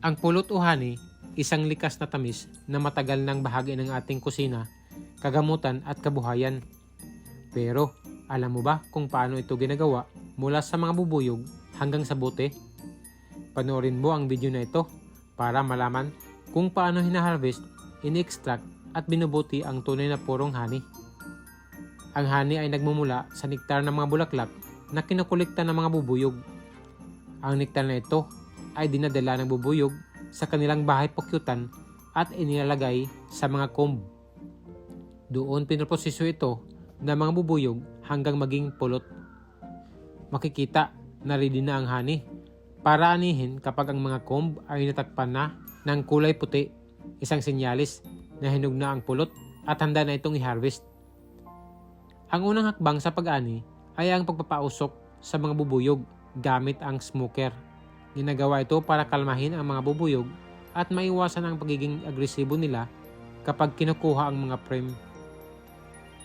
Ang pulot o honey, isang likas na tamis na matagal ng bahagi ng ating kusina, kagamutan at kabuhayan. Pero, alam mo ba kung paano ito ginagawa mula sa mga bubuyog hanggang sa bote? Panoorin mo ang video na ito para malaman kung paano hinaharvest, ini-extract at binubuti ang tunay na purong honey. Ang honey ay nagmumula sa nektar ng mga bulaklak na kinukulikta ng mga bubuyog. Ang nektar na ito ay dinadala ng bubuyog sa kanilang bahay pukyutan at inilalagay sa mga comb. Doon pinoproseso ito ng mga bubuyog hanggang maging pulot. Makikita na ready na ang honey para anihin kapag ang mga comb ay natakpan na ng kulay puti, isang senyalis na hinog na ang pulot at handa na itong i-harvest. Ang unang hakbang sa pag-ani ay ang pagpapausok sa mga bubuyog gamit ang smoker. Ginagawa ito para kalmahin ang mga bubuyog at maiwasan ang pagiging agresibo nila kapag kinukuha ang mga frame.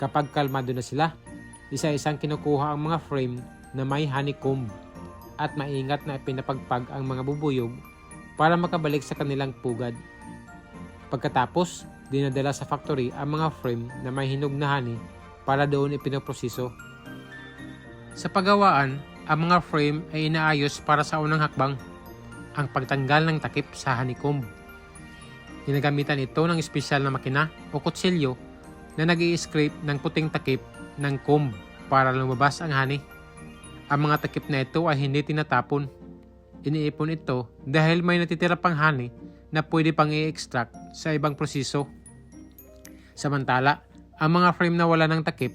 Kapag kalmado na sila, isa-isang kinukuha ang mga frame na may honeycomb at maingat na pinapagpag ang mga bubuyog para makabalik sa kanilang pugad. Pagkatapos, dinadala sa factory ang mga frame na may hinog na honey para doon ipinoproseso. Sa pagawaan, ang mga frame ay inaayos para sa unang hakbang, ang pagtanggal ng takip sa honeycomb. Ginagamitan ito ng espesyal na makina o kutsilyo na nag scrape ng puting takip ng comb para lumabas ang honey. Ang mga takip na ito ay hindi tinatapon. Iniipon ito dahil may natitira pang honey na pwede pang i-extract sa ibang proseso. Samantala, ang mga frame na wala ng takip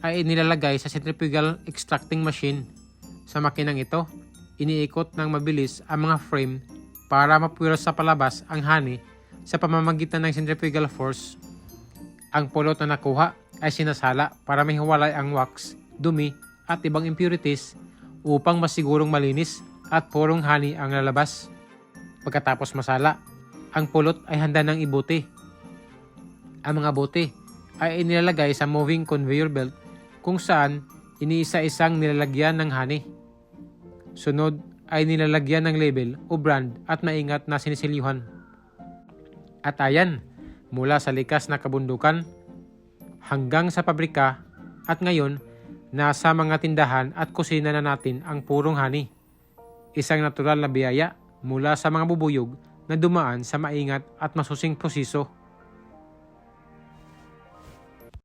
ay inilalagay sa centrifugal extracting machine. Sa makinang ito, iniikot ng mabilis ang mga frame para mapuwiro sa palabas ang honey sa pamamagitan ng centrifugal force. Ang pulot na nakuha ay sinasala para may hiwalay ang wax, dumi at ibang impurities upang masigurong malinis at purong honey ang lalabas. Pagkatapos masala, ang pulot ay handa ng ibuti. Ang mga bote ay inilalagay sa moving conveyor belt kung saan iniisa-isang nilalagyan ng honey. Sunod ay nilalagyan ng label o brand at maingat na sinisilihan. At ayan, mula sa likas na kabundukan hanggang sa pabrika at ngayon nasa mga tindahan at kusina na natin ang purong honey. Isang natural na biyaya mula sa mga bubuyog na dumaan sa maingat at masusing proseso